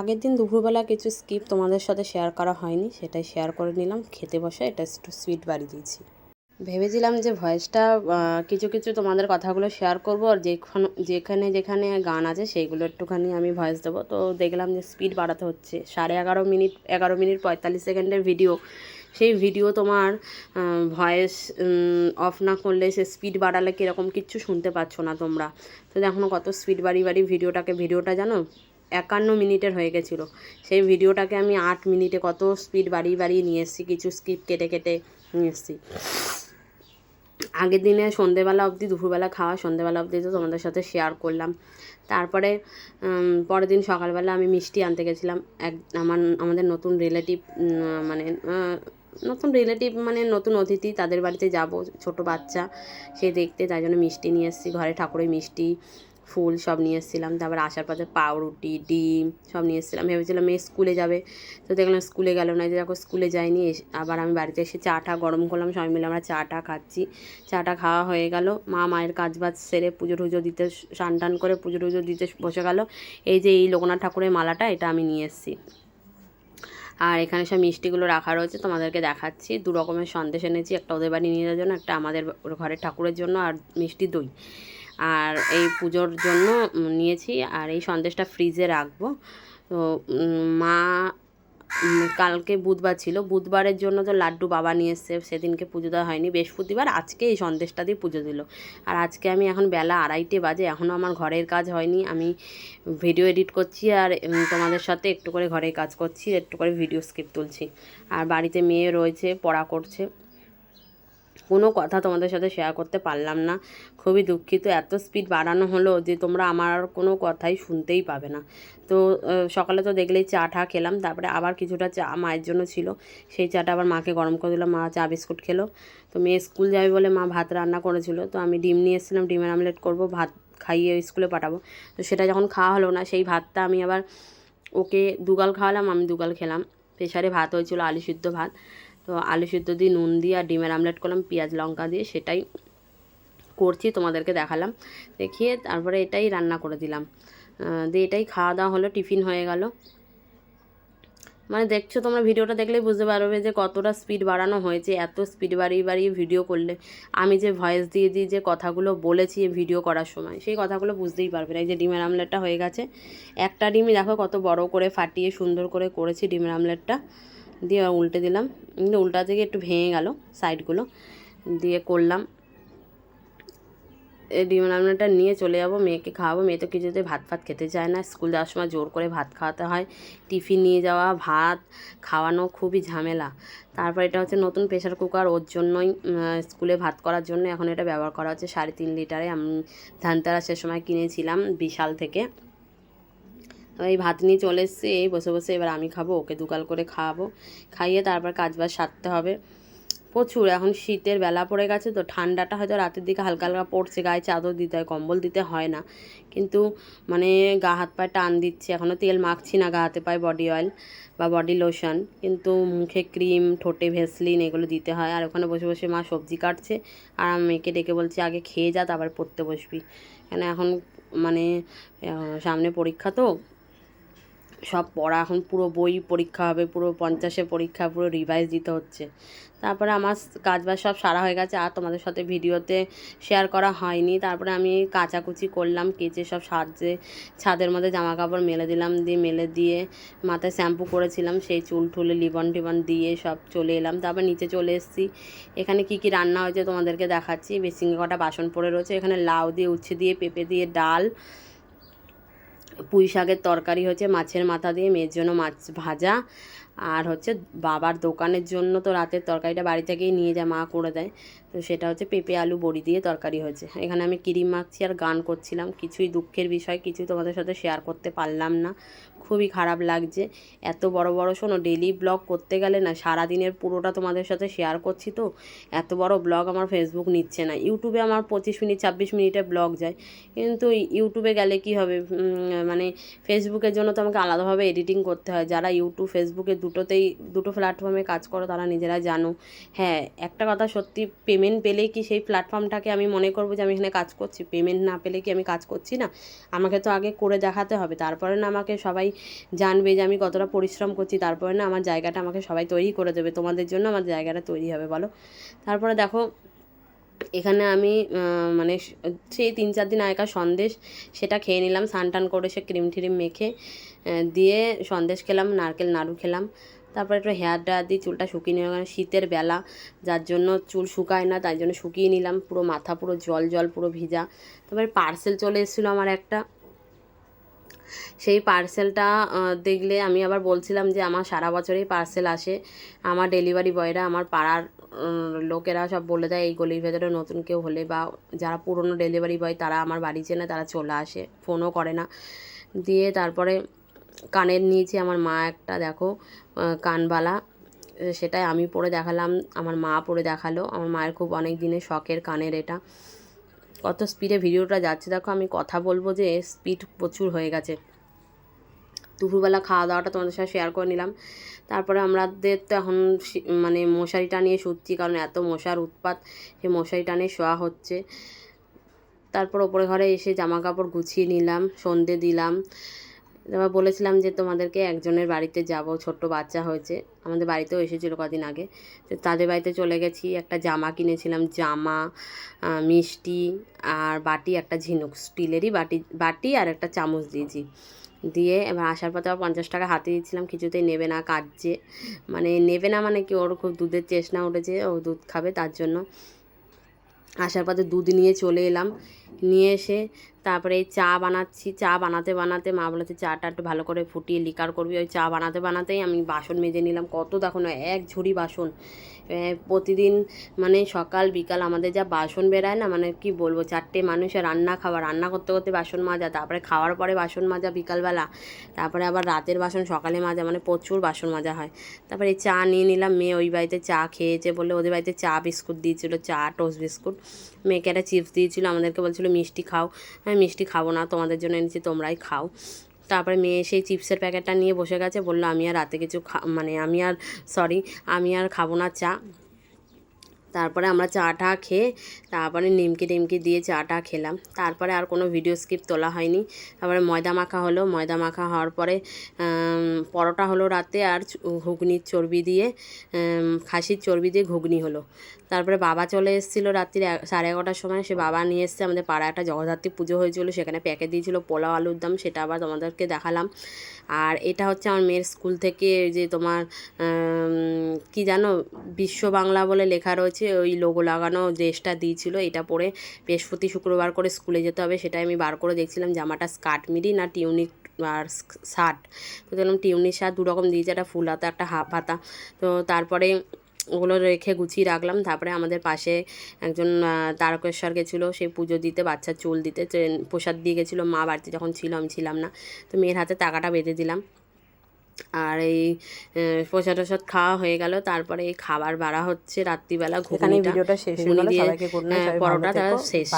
আগের দিন দুপুরবেলা কিছু স্কিপ তোমাদের সাথে শেয়ার করা হয়নি, সেটাই শেয়ার করে নিলাম। খেতে বসে এটা একটু সুইট বাড়ি দিয়েছি। ভেবেছিলাম যে ভয়েসটা কিছু কিছু তোমাদের কথাগুলো শেয়ার করব আর যেখান, যেখানে যেখানে গান আছে সেইগুলো একটুখানি আমি ভয়েস দেবো। তো দেখলাম যে স্পিড বাড়াতে হচ্ছে। সাড়ে এগারো মিনিট এগারো মিনিট পঁয়তাল্লিশ সেকেন্ডের ভিডিও সেই ভিডিও তোমার ভয়েস অফ না করলে সে স্পিড বাড়ালে কীরকম কিচ্ছু শুনতে পাচ্ছ না তোমরা। তো দেখো কত স্পিড বাড়ি বাড়ি ভিডিওটাকে ভিডিওটা জানো? একান্ন মিনিটের হয়ে গেছিল। সেই ভিডিওটাকে আমি আট মিনিটে কত স্পিড বাড়িয়ে বাড়িয়ে নিয়ে এসেছি, কিছু স্কিপ কেটে কেটে নিয়ে এসেছি। আগের দিনে সন্ধেবেলা অবধি, দুপুরবেলা খাওয়া, সন্ধেবেলা অবধি তো তোমাদের সাথে শেয়ার করলাম। তারপরে পরের দিন সকালবেলা আমি মিষ্টি আনতে গেছিলাম। এক, আমার, আমাদের নতুন রিলেটিভ মানে নতুন রিলেটিভ মানে নতুন অতিথি, তাদের বাড়িতে যাব, ছোট বাচ্চা, সে দেখতে, তাই জন্য মিষ্টি নিয়ে এসেছি। ঘরে ঠাকুরের মিষ্টি ফুল সব নিয়ে এসেছিলাম। তারপর আসার পথে পাউরুটি, ডিম সব নিয়ে এসেছিলাম। ভেবেছিলাম মেয়ে স্কুলে যাবে। তো দেখলাম স্কুলে গেল না। যে দেখো স্কুলে যায়নি আবার আমি বাড়িতে এসে চাটা গরম করলাম। সবাই মিলে আমরা চাটা খাচ্ছি। চাটা খাওয়া হয়ে গেল। মা মায়ের কাজ বাজ সেরে পুজো টুজো দিতে স্নান টান করে পুজো টুজো দিতে বসে গেল। এই যে এই লোকনাথ ঠাকুরের মালাটা, এটা আমি নিয়ে এসেছি। আর এখানে সব মিষ্টিগুলো রাখা রয়েছে। তোমাদেরকে দেখাচ্ছি। দু রকমের সন্দেশ এনেছি। একটা ওদের বাড়ি নিয়ে যাওয়ার জন্য, একটা আমাদের ঘরের ঠাকুরের জন্য আর মিষ্টি দই। আর এই পুজোর জন্য নিয়েছি। আর এই সন্দেশটা ফ্রিজে রাখব। তো মা কালকে বুধবার ছিল। বুধবারের জন্য তো লাড্ডু বাবা নিয়ে এসছে। সেদিনকে পুজো দেওয়া হয়নি। বৃহস্পতিবার আজকে এই সন্দেশটা দিয়ে পুজো দিল। আর আজকে আমি এখন বেলা আড়াইটে বাজে। এখনও আমার ঘরের কাজ হয়নি। আমি ভিডিও এডিট করছি আর তোমাদের সাথে একটু করে ঘরের কাজ করছি। একটু করে ভিডিও স্কিপ তুলছি। আর বাড়িতে মেয়ে রয়েছে, পড়া করছে। কোনো কথা তোমাদের সাথে শেয়ার করতে পারলাম না। খুবই দুঃখিত, এত স্পিড বাড়ানো হলো যে তোমরা আমার কোনো কথাই শুনতেই পাবে না। তো সকালে তো দেখলেই চা টা খেলাম, তারপরে আবার কিছুটা চা মায়ের জন্য ছিল। সেই চাটা আবার মাকে গরম করে দিলাম, মা চা বিস্কুট খেলো। তো মেয়ে স্কুল যাবে বলে মা ভাত রান্না করেছিল, তো আমি ডিম নিয়ে এসেছিলাম, ডিমের আমলেট করব, ভাত খাইয়ে স্কুলে পাঠাবো। তো সেটা যখন খাওয়া হলো না, সেই ভাতটা আমি আবার ওকে দুগাল খাওয়ালাম, আমি দুগাল খেলাম। প্রেশারে ভাত হয়েছিল আলু সিদ্ধ ভাত। তো আলু সিদ্ধ দিয়ে নুন দিয়ে আর ডিমের আমলেট করলাম, পেঁয়াজ লঙ্কা দিয়ে, সেটাই করছি, তোমাদেরকে দেখালাম। দেখিয়ে তারপরে এটাই রান্না করে দিলাম। দিয়ে এটাই খাওয়া দাওয়া হলো, টিফিন হয়ে গেল। মানে দেখছ তোমরা ভিডিওটা দেখলেই বুঝতে পারবে যে কতটা স্পিড বাড়ানো হয়েছে, এত স্পিড বাড়িয়ে বাড়িয়ে ভিডিও করলে। আমি যে ভয়েস দিয়ে দিই, যে কথাগুলো বলেছি ভিডিও করার সময়, সেই কথাগুলো বুঝতেই পারবে না। এই যে ডিমের আমলেটটা হয়ে গেছে, একটা ডিমই দেখো কত বড় করে ফাটিয়ে সুন্দর করে করেছি ডিমের আমলেটটা। দিয়ে উল্টে দিলাম। উল্টা থেকে একটু ভেঙে গেল সাইডগুলো দিয়ে করলাম। ডিম রান্নাটা নিয়ে চলে যাব, মেয়েকে খাওয়াবো। মেয়ে তো কিছুতে ভাত ফাত খেতে চায় না। স্কুল যাওয়ার সময় জোর করে ভাত খাওয়াতে হয়। টিফিন নিয়ে যাওয়া, ভাত, খাওয়ানো খুবই ঝামেলা। তারপর এটা হচ্ছে নতুন প্রেশার কুকার ওর জন্যই স্কুলে ভাত করার জন্য এখন এটা ব্যবহার করা হচ্ছে। সাড়ে তিন লিটারে আমি ধানতেরাসের সময় কিনেছিলাম বিশাল থেকে। এই ভাত নিয়ে চলে এসছি, এই বসে বসে এবার আমি খাব, ওকে দুকাল করে খাওয়াবো। খাইয়ে তারপর কাজ বাজ সারতে হবে। প্রচুর, এখন শীতের বেলা পড়ে গেছে তো ঠান্ডাটা হয়তো রাতের দিকে হালকা হালকা পড়ছে, গায়ে চাদর দিতে হয়, কম্বল দিতে হয় না। কিন্তু মানে গা হাত পায়ে টান দিচ্ছে এখনও তেল মাখছি না, গা হাতে পায়ে বডি অয়েল বা বডি লোশন কিন্তু মুখে ক্রিম ঠোঁটে ভেসলিন এগুলো দিতে হয়। আর ওখানে বসে বসে মা সবজি কাটছে আর মেয়েকে ডেকে বলছি, আগে খেয়ে যা, তারপর পড়তে বসবি। কেন এখন মানে সামনে পরীক্ষা তো সব পড়া, এখন পুরো বই পরীক্ষা হবে, পুরো পঞ্চাশে পরীক্ষা, পুরো রিভাইজ দিতে হচ্ছে। তারপরে আমার কাজ বাজ সব সারা হয়ে গেছে, আর তোমাদের সাথে ভিডিওতে শেয়ার করা হয়নি। তারপরে আমি কাচাকুচি করলাম, কেচে সব সাজে, ছাদের মধ্যে জামা কাপড় মেলে দিলাম, দিয়ে মেলে দিয়ে মাথায় শ্যাম্পু করেছিলাম, সেই চুল ঠুলে, লিবন টিবন দিয়ে সব চলে এলাম। তারপর নিচে চলে এসেছি। এখানে কি কি রান্না হয়েছে তোমাদেরকে দেখাচ্ছি। বেসিংয়ে কটা বাসন পড়ে রয়েছে, এখানে লাউ দিয়ে উচ্ছে দিয়ে, পেঁপে দিয়ে ডাল পুঁই শাকের তরকারি হচ্ছে মাছের মাথা দিয়ে মেয়ের জন্য মাছ ভাজা। আর হচ্ছে বাবার দোকানের জন্য তো রাতের তরকারিটা বাড়ি থেকেই নিয়ে যায়, মা করে দেয়। তো সেটা হচ্ছে পেঁপে, আলু, বড়ি দিয়ে তরকারি হয়েছে। এখানে আমি ক্রিম মাখছি আর গান করছিলাম। কিছুই দুঃখের বিষয়, কিছুই তোমাদের সাথে শেয়ার করতে পারলাম না। খুবই খারাপ লাগছে। এত বড় বড় শোনো ডেলি ব্লগ করতে গেলে না সারা দিনের পুরোটা তোমাদের সাথে শেয়ার করছি তো। এত বড় ব্লগ আমার ফেসবুক নিচ্ছে না। ইউটিউবে আমার পঁচিশ মিনিট, ছাব্বিশ মিনিটে ব্লগ যায়। কিন্তু ইউটিউবে গেলে কি হবে? মানে ফেসবুকের জন্য তো আমাকে আলাদাভাবে এডিটিং করতে হয়। যারা ইউটিউব ফেসবুকে দুটোতেই, দুটো প্ল্যাটফর্মে কাজ করো, তারা নিজেরা জানো। হ্যাঁ একটা কথা সত্যি পেমেন্ট পেলেই কি সেই প্ল্যাটফর্মটাকে আমি মনে করব যে আমি এখানে কাজ করছি? পেমেন্ট না পেলে কি আমি কাজ করছি না? আমাকে তো আগে করে দেখাতে হবে। তারপরে না আমাকে সবাই জানবে যে আমি কতটা পরিশ্রম করছি। তারপরে না আমার জায়গাটা আমাকে সবাই তৈরি করে দেবে। তোমাদের জন্য আমার জায়গাটা তৈরি হবে, বলো। তারপরে দেখো, এখানে আমি মানে সেই তিন চার দিন আগেকার সন্দেশ, সেটা খেয়ে নিলাম, স্নান টান করে সে ক্রিম ট্রিম মেখে। দিয়ে সন্দেশ খেলাম, নারকেল, নাড়ু খেলাম। তারপরে একটু হেয়ার ড্রায়ার দিয়ে চুলটা শুকিয়ে নিলাম, কারণ শীতের বেলা, যার জন্য চুল শুকায় না, তাই জন্য শুকিয়ে নিলাম। পুরো মাথা, পুরো জল জল, পুরো ভিজা। তারপরে পার্সেল চলে এসেছিল আমার একটা। সেই পার্সেলটা দেখলে আমি আবার বলছিলাম যে আমার সারা বছরেই পার্সেল আসে। আমার ডেলিভারি বয়রা, আমার পাড়ার লোকেরা সব বলে দেয়, এই গলির ভেতরে নতুন কেউ হলে বা যারা পুরনো ডেলিভারি বয় তারা আমার বাড়ি চেনে, তারা চলে আসে। ফোনও করে না। দিয়ে তারপরে কানের নিয়েছি আমার মা একটা, দেখো কানবালা সেটাই আমি পরে দেখালাম, আমার মা পরে দেখাল। আমার মায়ের খুব অনেক দিনের শখের কানের এটা। কত স্পিডে ভিডিওটা যাচ্ছে। দেখো, আমি কথা বলব যে স্পিড প্রচুর হয়ে গেছে। দুপুরবেলা খাওয়া দাওয়াটা তোমাদের সাথে শেয়ার করে নিলাম। তারপরে আমাদের তো এখন মানে মশারি টানিয়ে শুচ্ছি, কারণ এত মশার উৎপাত সে মশারি টানিয়ে শোয়া হচ্ছে। তারপর ওপরে ঘরে এসে জামা কাপড় গুছিয়ে নিলাম, সন্ধে দিলাম। এবার বলেছিলাম যে তোমাদেরকে একজনের বাড়িতে যাব, ছোট্ট বাচ্চা হয়েছে। আমাদের বাড়িতেও এসেছিল কদিন আগে। তো তাদের বাড়িতে চলে গেছি, একটা জামা কিনেছিলাম, জামা মিষ্টি আর বাটি, একটা ঝিনুক। স্টিলেরই বাটি বাটি আর একটা চামচ দিয়েছি। দিয়ে এবার আসার পথে আবার পঞ্চাশ টাকা হাতে দিয়েছিলাম, কিছুতেই নেবে না কাজছে মানে নেবে না মানে কি, ওর খুব দুধের চেষ্টা উঠেছে, ও দুধ খাবে তার জন্য। আসার পথে দুধ নিয়ে চলে এলাম। নিয়ে এসে তারপরে চা বানাচ্ছি। চা বানাতে বানাতে মা বলেছে, চাটা একটু ভালো করে ফুটিয়ে লিকার করবি। ওই চা বানাতে বানাতেই আমি বাসন মেজে নিলাম। কত দেখো না, এক ঝুড়ি বাসন। প্রতিদিন মানে সকাল, বিকাল আমাদের যা বাসন বেরায় না মানে কি বলব, চারটে মানুষের রান্না খাওয়া রান্না করতে করতে বাসন মাজা, তারপরে খাওয়ার পরে বাসন মাজা বিকালবেলা, তারপরে আবার রাতের বাসন সকালে মাজা মানে প্রচুর বাসন মাজা হয়। তারপরে চা নিয়ে নিলাম, মেয়ে ওই বাড়িতে চা খেয়েছে বলে, ওদের বাড়িতে চা বিস্কুট দিয়েছিল, চা, টোস্ট বিস্কুট। মেয়েকে একটা চিপস দিয়েছিল, আমাদেরকে বলছিল, মিষ্টি খাও। আমি মিষ্টি খাব না, তোমাদের জন্য এনেছি, তোমরাই খাও। তারপরে মেয়ে সেই চিপসের প্যাকেটটা নিয়ে বসে গেছে, বলল, আমি আর রাতে কিছু খা মানে আমি আর সরি আমি আর খাব না চা। তারপরে আমরা চাটা খেয়ে তারপরে নিমকি টিমকি দিয়ে চাটা খেলাম। তারপরে আর কোনো ভিডিও স্কিপ তোলা হয়নি। তারপরে ময়দা মাখা হলো। ময়দা মাখা হওয়ার পরে পরোটা হলো রাতে আর ঘুগনির চর্বি দিয়ে খাসির চর্বি দিয়ে ঘুগনি হলো। তারপরে বাবা চলে এসেছিল রাত্রির সাড়ে এগারোটার সময়। সে বাবা নিয়ে এসছে। আমাদের পাড়া একটা জগদ্ধাত্রী পুজো হয়েছিল। সেখানে প্যাকেট দিয়েছিল পোলাও, আলুর দম। সেটা আবার তোমাদেরকে দেখালাম। আর এটা হচ্ছে আমার মেয়ের স্কুল থেকে যে তোমার কি জানো? বিশ্ব বাংলা বলে লেখা রয়েছে। ওই লোগো লাগানো ড্রেসটা দিয়েছিল, এটা পরে বৃহস্পতি শুক্রবার করে স্কুলে যেতে হবে, সেটাই আমি বার করে দেখছিলাম। জামাটা স্কার্ট মিডি না টিউনিক আর শার্ট তো দেখলাম টিউনির শার্ট দু রকম দিয়েছে, একটা ফুল হাতা, একটা হাফ হাতা। তো তারপরে ওগুলো রেখে গুছিয়ে রাখলাম। তারপরে আমাদের পাশে একজন তারকেশ্বর গেছিল সেই পুজো দিতে বাচ্চার চুল দিতে প্রসাদ দিয়ে গেছিল, মা বাড়িতে যখন ছিল, আমি ছিলাম না। তো মেয়ের হাতে টাকাটা বেঁধে দিলাম। আর এই প্রসাদ টসাদ খাওয়া হয়ে গেল। তারপরে এই খাবার বাড়া হচ্ছে রাত্রিবেলা এখানে ঘুগনিটা। ভিডিওটা শেষ হয়ে ঘুগনি গেল দিয়ে সবাইকে গুড নাইট সবাই ভালো পরোটা তার শেষ।